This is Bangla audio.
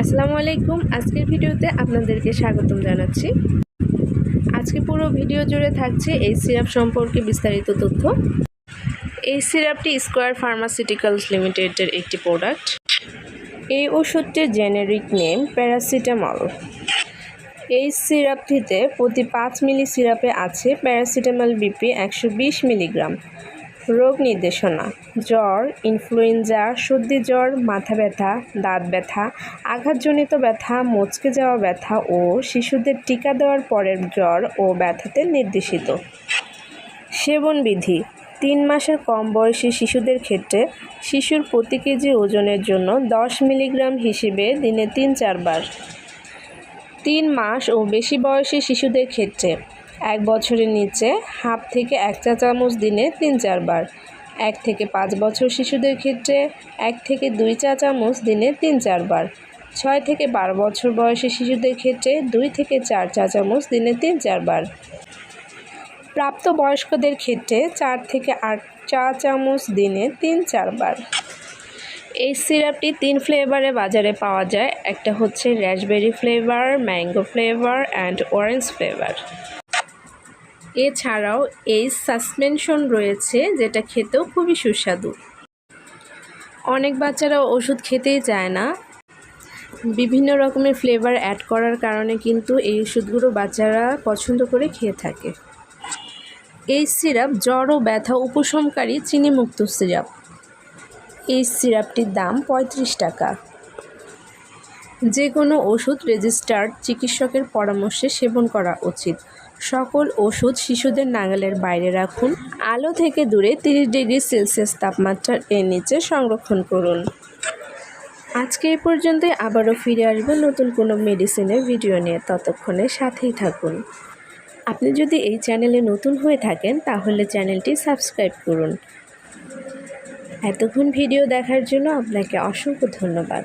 আসসালামু আলাইকুম। আজকের ভিডিওতে আপনাদেরকে স্বাগতম জানাচ্ছি। আজকে পুরো ভিডিও জুড়ে থাকছে এই সিরাপ সম্পর্কে বিস্তারিত তথ্য। এই সিরাপটি স্কোয়ার ফার্মাসিউটিক্যালস লিমিটেডের একটি প্রোডাক্ট। এই ওষুধটির জেনেরিক নেম প্যারাসিটামল। এই সিরাপটিতে প্রতি পাঁচ মিলি সিরাপে আছে প্যারাসিটামল বিপি একশো বিশ মিলিগ্রাম। রোগ নির্দেশনা। জ্বর, ইনফ্লুয়েঞ্জা, সর্দি জ্বর, মাথা ব্যথা, দাঁত ব্যথা, আঘাতজনিত ব্যথা, মচকে যাওয়া ব্যথা ও শিশুদের টিকা দেওয়ার পরের জ্বর ও ব্যথাতে নির্দেশিত। সেবন বিধি, তিন মাসের কম বয়সী শিশুদের ক্ষেত্রে শিশুর প্রতি কেজি ওজনের জন্য দশ মিলিগ্রাম হিসেবে দিনে তিন চারবার। তিন মাস ও বেশি বয়সী শিশুদের ক্ষেত্রে এক বছরের নিচে হাফ থেকে এক চা চামচ দিনে তিন চারবার। এক থেকে পাঁচ বছর শিশুদের ক্ষেত্রে এক থেকে দুই চা চামচ দিনে তিন চারবার। ছয় থেকে বারো বছর বয়সী শিশুদের ক্ষেত্রে দুই থেকে চার চা চামচ দিনে তিন চারবার। প্রাপ্ত বয়স্কদের ক্ষেত্রে চার থেকে আট চা চামচ দিনে তিন চারবার। এই সিরাপটি তিন ফ্লেভারে বাজারে পাওয়া যায়। একটা হচ্ছে raspberry flavour, mango flavour, and orange flavour. এছাড়াও এই সাসপেনশন রয়েছে, যেটা খেতেও খুবই সুস্বাদু। অনেক বাচ্চারা ওষুধ খেতেই চায় না। বিভিন্ন রকমের ফ্লেভার অ্যাড করার কারণে কিন্তু এই ওষুধগুলো বাচ্চারা পছন্দ করে খেয়ে থাকে। এই সিরাপ জ্বর ও ব্যথা উপশমকারী চিনিমুক্ত সিরাপ এই সিরাপটির দাম পঁয়ত্রিশ টাকা। যে কোনো ওষুধ রেজিস্টার্ড চিকিৎসকের পরামর্শে সেবন করা উচিত। সকল ওষুধ শিশুদের নাগালের বাইরে রাখুন। আলো থেকে দূরে তিরিশ ডিগ্রি সেলসিয়াস তাপমাত্রার এর নিচে সংরক্ষণ করুন। আজকে এই পর্যন্তই। আবারও ফিরে আসব নতুন কোনো মেডিসিনের ভিডিও নিয়ে। ততক্ষণে সাথেই থাকুন। আপনি যদি এই চ্যানেলে নতুন হয়ে থাকেন, তাহলে চ্যানেলটি সাবস্ক্রাইব করুন। এতক্ষণ ভিডিও দেখার জন্য আপনাকে অসংখ্য ধন্যবাদ।